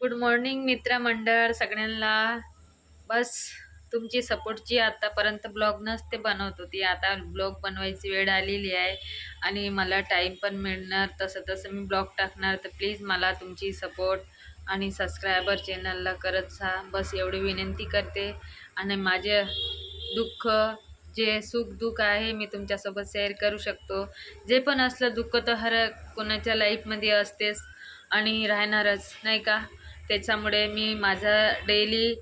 Good morning मित्रमंडळ सगळ्यांना. बस तुमची सपोर्टची आतापर्यंत ब्लॉग नसते बनवत होती. आता ब्लॉग बनवायची वेळ आलेली आहे आणि मला टाईम पण मिळणार. तसं तसं मी ब्लॉग टाकणार. तर प्लीज मला तुमची सपोर्ट आणि सबस्क्रायबर चॅनलला करत जा. बस एवढी विनंती करते. आणि माझे दुःख जे सुख दुःख आहे मी तुमच्यासोबत शेअर करू शकतो. जे पण असलं दुःख तर हर कोणाच्या लाईफमध्ये असतेच आणि राहणारच नाही का? त्याच्यामुळे मी माझं डेली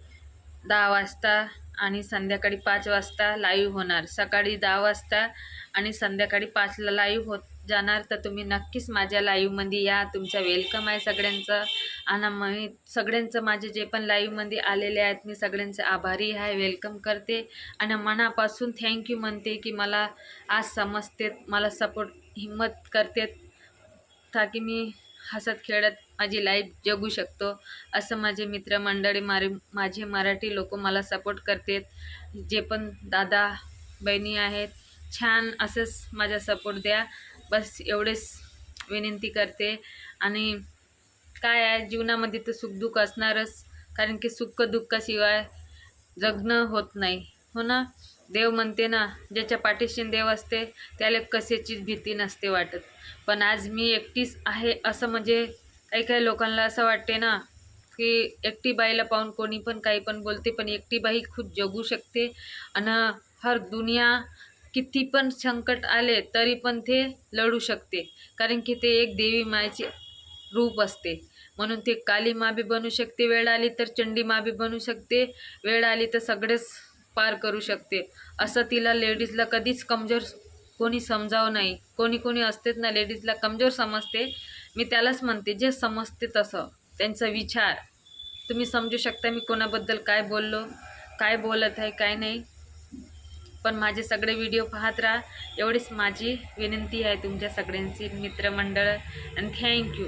दहा वाजता आणि संध्याकाळी पाच वाजता लाईव्ह होणार. सकाळी दहा वाजता आणि संध्याकाळी पाचला लाईव्ह होत जाणार. तर तुम्ही नक्कीच माझ्या लाईव्हमध्ये या. तुमचं वेलकम आहे सगळ्यांचं. आणि मी सगळ्यांचं माझे जे पण लाईव्हमध्ये आलेले आहेत मी सगळ्यांचं आभारी आहे. वेलकम करते. आणि मनापासून थँक्यू म्हणते की मला आज समजते मला सपोर्ट हिंमत करते ताकी मी हसत खेळत माझी लाईफ जगू शकतो असं माझे मित्रमंडळी मारे माझे मराठी लोक मला सपोर्ट करतात. जे पण दादा बहिणी आहेत छान असंच माझा सपोर्ट द्या. बस एवढेच विनंती करते. आणि काय आहे जीवनामध्ये तर सुखदुःख असणारच कारण की सुख दुःखाशिवाय जगणं होत नाही. हो ना? देव म्हणते ना ज्याच्या पाठीशी देव असते त्याला कशाचीच भीती नसते वाटत. पण आज मी एकटीच आहे असं म्हणजे काही काही लोकांना असं वाटते ना की एकटी बाईला पाहून कोणी पण काही पण बोलते पण एकटी बाई खूप जगू शकते. आणि हर दुनिया किती पण संकट आले तरी पण ते लढू शकते. कारण की ते एक देवी मायचे रूप असते. म्हणून ते काली मा बी बनू शकते. वेळ आली तर चंडी मा बी बनू शकते. वेळ आली तर सगळेच पार करू शकते. असं तिला लेडीजला कधीच कमजोर कोणी समजावं नाही. कोणी कोणी असतेच ना लेडीजला कमजोर समजते. मी त्यालाच म्हणते जे समजते तसं. त्यांचा विचार. तुम्ही समजू शकता मी कोणाबद्दल काय बोललो काय बोलत आहे काय नाही. पण माझे सगळे व्हिडिओ पाहत राहा. एवढीच माझी विनंती आहे तुमच्या सगळ्यांची मित्रमंडळ. आणि थँक्यू